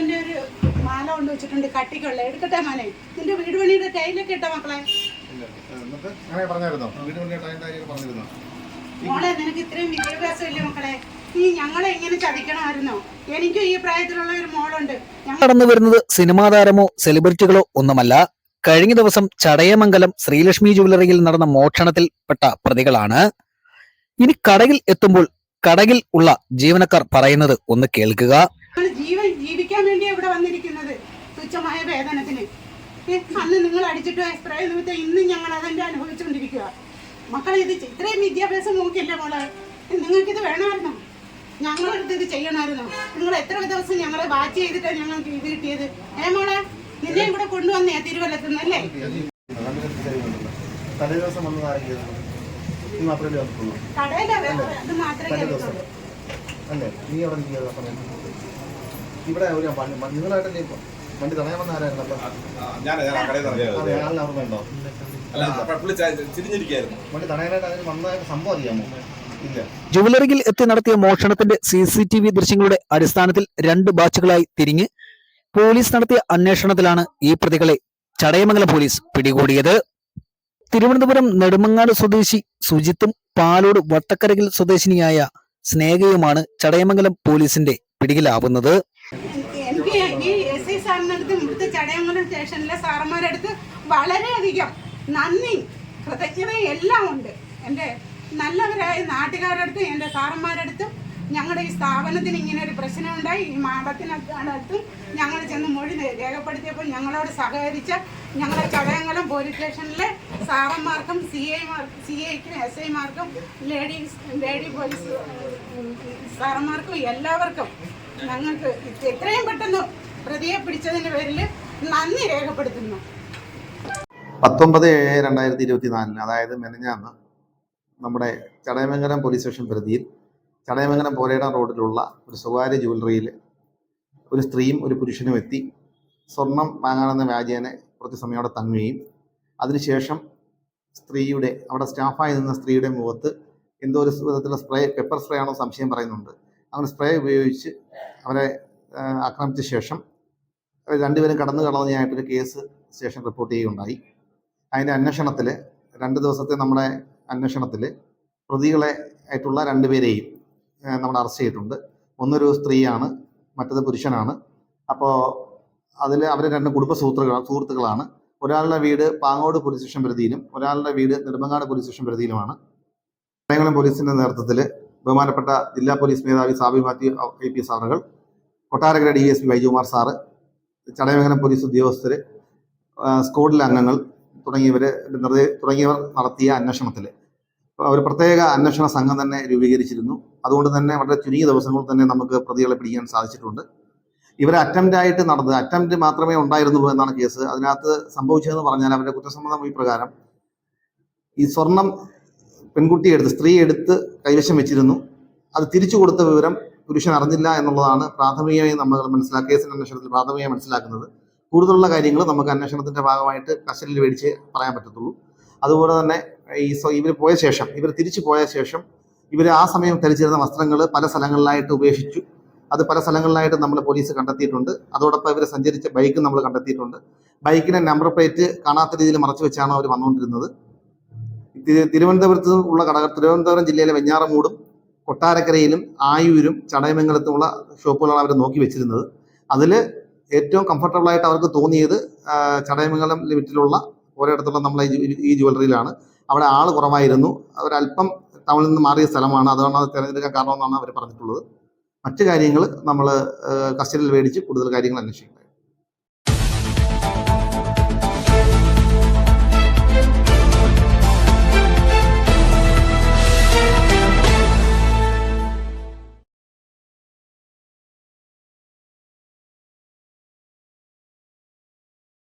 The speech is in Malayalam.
കിലോന്റെ ഒരു മാല കൊണ്ട് വെച്ചിട്ടുണ്ട് കട്ടിക്കുള്ള. എടുക്കട്ടെ മോനെ? നിന്റെ വീട് പണിയുടെ ടൈലൊക്കെ ഇട്ടോ മക്കളെ? മോളെ നിനക്ക് ഇത്രയും വിദ്യാഭ്യാസം ഇല്ലേ മക്കളെ? നീ ഞങ്ങളെ എങ്ങനെ ചതിക്കണമായിരുന്നോ? എനിക്കും ഈ പ്രായത്തിലുള്ള ഒരു മോളുണ്ട്. നടന്നു വരുന്നത് സിനിമാ താരമോ സെലിബ്രിറ്റികളോ ഒന്നുമല്ല. കഴിഞ്ഞ ദിവസം ചടയമംഗലം ശ്രീലക്ഷ്മി ജുവലറിയിൽ നടന്ന മോഷണത്തിൽ പെട്ട പ്രതികളാണ്. ഇനി കടയിൽ എത്തുമ്പോൾ കടയിൽ ഉള്ള ജീവനക്കാർ പറയുന്നത് ഒന്ന് കേൾക്കുക. ജീവൻ വേണ്ടിയാ വേണ്ടി ഇവിടെ വന്നിരിക്കുന്നത്? തുച്ഛമായ വേതനത്തിന്. അന്ന് നിങ്ങൾ അടിച്ചിട്ട് എത്രയും സ്പ്രേ നിമിത്തം ഇന്നും ഞങ്ങൾ അതെന്റെ അനുഭവിച്ചുകൊണ്ടിരിക്കുക മക്കളെ ഇത് ഇത്രയും വിദ്യാഭ്യാസം നോക്കില്ല മോളെ? നിങ്ങൾക്കിത് വേണമായിരുന്നോ? ഞങ്ങളെടുത്ത് ഇത് ചെയ്യണമായിരുന്നോ? നിങ്ങൾ എത്ര ദിവസം ഞങ്ങളെ വാച്ച് ചെയ്തിട്ടാണ് ഞങ്ങൾക്ക് ഇത് കിട്ടിയത്? ഏ മോളെ നിന്നെ ഇവിടെ കൊണ്ടുവന്നേ തിരുവല്ലത്തുനിന്നല്ലേ തലേ ദിവസം വന്നത് ആരെങ്കിലും? നീ മാത്രമേ അത് മാത്രമേ അല്ലേ? നീ അവിടെ നിൽക്കുക ഇവിടെ ഒരു വണ്ടി നിങ്ങളായിട്ട് വണ്ടി തടയാൻ വന്ന ആരായിരുന്നു അപ്പൊ? ഓർമ്മയുണ്ടോ വണ്ടി തടയാനായിട്ട് അതിന് വന്ന സംഭവം അറിയാമോ? ഇല്ല. ജുവലറിയിൽ എത്തി നടത്തിയ മോഷണത്തിന്റെ സി സി ടി വി ദൃശ്യങ്ങളുടെ അടിസ്ഥാനത്തിൽ രണ്ട് ബാച്ചുകളായി തിരിഞ്ഞ് പോലീസ് നടത്തിയ അന്വേഷണത്തിലാണ് ഈ പ്രതികളെ ചടയമംഗലം പോലീസ് പിടികൂടിയത്. തിരുവനന്തപുരം നെടുമങ്ങാട് സ്വദേശി സുജിത്തും പാലോട് വട്ടക്കരകിൽ സ്വദേശിനിയായ സ്നേഹയുമാണ് ചടയമംഗലം പോലീസിന്റെ പിടിയിലാവുന്നത് എനിക്ക് ഈ എസ് ഐ സാറിന്റെ അടുത്ത് ഇവിടുത്തെ ചടയങ്കലം സാറന്മാരുടെ അടുത്ത് വളരെയധികം നന്ദി കൃതജ്ഞതയെല്ലാം ഉണ്ട്. എന്റെ നല്ലവരായ നാട്ടുകാരുടെ അടുത്തും എന്റെ സാറന്മാരുടെ അടുത്തും ഞങ്ങളുടെ ഈ സ്ഥാപനത്തിന് ഇങ്ങനെ ഒരു പ്രശ്നമുണ്ടായി. ഈ മാഡത്തിനടുത്തും ഞങ്ങൾ ചെന്ന് മൊഴി രേഖപ്പെടുത്തിയപ്പോൾ ഞങ്ങളോട് സഹകരിച്ച ഞങ്ങളുടെ ചടയങ്ങളും പോലീസ് സ്റ്റേഷനിലെ സാറന്മാർക്കും സി ഐമാർ സി ഐക്കും എസ് ഐമാർക്കും ലേഡീസ് ലേഡി പോലീസ് സാറന്മാർക്കും എല്ലാവർക്കും ഞങ്ങൾക്ക് എത്രയും പെട്ടെന്ന് പ്രതിയെ പിടിച്ചതിന്റെ പേരിൽ നന്ദി രേഖപ്പെടുത്തുന്നു. പത്തൊമ്പത് ഏഴ് രണ്ടായിരത്തി ഇരുപത്തി നാലിന് അതായത് മെനഞ്ഞാന്ന് നമ്മുടെ ചടയമംഗലം പോലീസ് സ്റ്റേഷൻ പരിധിയിൽ ചടയമംഗലം പോരേട റോഡിലുള്ള ഒരു സ്വകാര്യ ജ്വല്ലറിയിൽ ഒരു സ്ത്രീയും ഒരു പുരുഷനും എത്തി. സ്വർണം വാങ്ങാനെന്ന വ്യാജേനെ കുറച്ച് സമയം അവിടെ തങ്ങുകയും അതിനുശേഷം സ്ത്രീയുടെ അവിടെ സ്റ്റാഫായി നിന്ന സ്ത്രീയുടെ മുഖത്ത് എന്തോ ഒരു വിധത്തിലുള്ള സ്പ്രേ പെപ്പർ സ്പ്രേ ആണോ സംശയം പറയുന്നുണ്ട്. അങ്ങനെ സ്പ്രേ ഉപയോഗിച്ച് അവരെ ആക്രമിച്ച ശേഷം രണ്ടുപേരും കടന്നു കളഞ്ഞായിട്ടൊരു കേസ് സ്റ്റേഷൻ റിപ്പോർട്ട് ചെയ്യുകയുണ്ടായി. അതിന്റെ അന്വേഷണത്തിൽ രണ്ട് ദിവസത്തെ നമ്മുടെ അന്വേഷണത്തിൽ പ്രതികളെ ആയിട്ടുള്ള രണ്ടുപേരെയും നമ്മൾ അറസ്റ്റ് ചെയ്തിട്ടുണ്ട്. ഒന്നൊരു സ്ത്രീയാണ് മറ്റത് പുരുഷനാണ്. അപ്പോൾ അതിൽ അവർ രണ്ട് കുടുംബ സുഹൃത്തുക്കൾ സുഹൃത്തുക്കളാണ്. ഒരാളുടെ വീട് പാങ്ങോട് പോലീസ് സ്റ്റേഷൻ പരിധിയിലും ഒരാളുടെ വീട് നെടുമങ്ങാട് പോലീസ് സ്റ്റേഷൻ പരിധിയിലുമാണ്. കോട്ടയംകുളം പോലീസിന്റെ നേതൃത്വത്തിൽ ബഹുമാനപ്പെട്ട ജില്ലാ പോലീസ് മേധാവി Sabi Mathew I P സാറുകൾ Kottarakkara D S P Vaijukumar sir Chadayamangalam police ഉദ്യോഗസ്ഥർ സ്ക്വാഡിലെ അംഗങ്ങൾ തുടങ്ങിയവർ നിർദ്ദേ തുടങ്ങിയവർ നടത്തിയ അന്വേഷണത്തിൽ ഒരു പ്രത്യേക അന്വേഷണ സംഘം തന്നെ രൂപീകരിച്ചിരുന്നു. അതുകൊണ്ട് തന്നെ വളരെ ചുരുങ്ങിയ ദിവസങ്ങളിൽ തന്നെ നമുക്ക് പ്രതികളെ പിടിക്കാൻ സാധിച്ചിട്ടുണ്ട്. ഇവരെ അറ്റംപ്റ്റ് ആയിട്ട് നടന്നത് അറ്റംപ്റ്റ് മാത്രമേ ഉണ്ടായിരുന്നുള്ളൂ എന്നാണ് കേസ്. അതിനകത്ത് സംഭവിച്ചതെന്ന് പറഞ്ഞാൽ അവരുടെ കുറ്റസമ്മതം ഈ പ്രകാരം ഈ സ്വർണം പെൺകുട്ടിയെടുത്ത് സ്ത്രീ എടുത്ത് കൈവശം വെച്ചിരുന്നു. അത് തിരിച്ചു കൊടുത്ത വിവരം പുരുഷൻ അറിഞ്ഞില്ല എന്നുള്ളതാണ് പ്രാഥമികമായി നമ്മൾ മനസ്സിലാക്കിയ കേസിന്റെ അന്വേഷണത്തിൽ പ്രാഥമികമായി മനസ്സിലാക്കുന്നത്. കൂടുതലുള്ള കാര്യങ്ങൾ നമുക്ക് അന്വേഷണത്തിന്റെ ഭാഗമായിട്ട് കസ്റ്റഡിയിൽ മേടിച്ച് പറയാൻ പറ്റത്തുള്ളൂ. അതുപോലെ തന്നെ ഈ ഇവർ പോയ ശേഷം ഇവർ തിരിച്ചു പോയ ശേഷം ഇവർ ആ സമയം ധരിച്ചിരുന്ന വസ്ത്രങ്ങൾ പല സ്ഥലങ്ങളിലായിട്ട് ഉപേക്ഷിച്ചു. അത് പല സ്ഥലങ്ങളിലായിട്ട് നമ്മൾ പോലീസ് കണ്ടെത്തിയിട്ടുണ്ട്. അതോടൊപ്പം ഇവർ സഞ്ചരിച്ച ബൈക്ക് നമ്മൾ കണ്ടെത്തിയിട്ടുണ്ട്. ബൈക്കിന്റെ നമ്പർ പ്ലേറ്റ് കാണാത്ത രീതിയിൽ മറച്ചു വെച്ചാണ് അവർ വന്നുകൊണ്ടിരുന്നത്. തിരു- തിരുവനന്തപുരത്ത് ഉള്ള ഘടകം തിരുവനന്തപുരം ജില്ലയിലെ വെഞ്ഞാറമൂടും കൊട്ടാരക്കരയിലും ആയൂരും ചടയമംഗലത്തുമുള്ള ഷോപ്പുകളാണ് അവർ നോക്കി വെച്ചിരുന്നത്. അതിൽ ഏറ്റവും കംഫർട്ടബിൾ ആയിട്ട് അവർക്ക് തോന്നിയത് ചടയമംഗലം ലിമിറ്റിലുള്ള ഒരിടത്തുള്ള നമ്മളെ ഈ ജ്വല്ലറിയിലാണ് അവിടെ ആൾ കുറവായിരുന്നു. അവരല്പം ടൗണിൽ നിന്ന് മാറിയ സ്ഥലമാണ്. അതുകൊണ്ട് അത് തിരഞ്ഞെടുക്കാൻ കാരണമെന്നാണ് അവർ പറഞ്ഞിട്ടുള്ളത്. മറ്റു കാര്യങ്ങൾ നമ്മൾ കസ്റ്റഡിയിൽ മേടിച്ച് കൂടുതൽ കാര്യങ്ങൾ അന്വേഷിക്കും.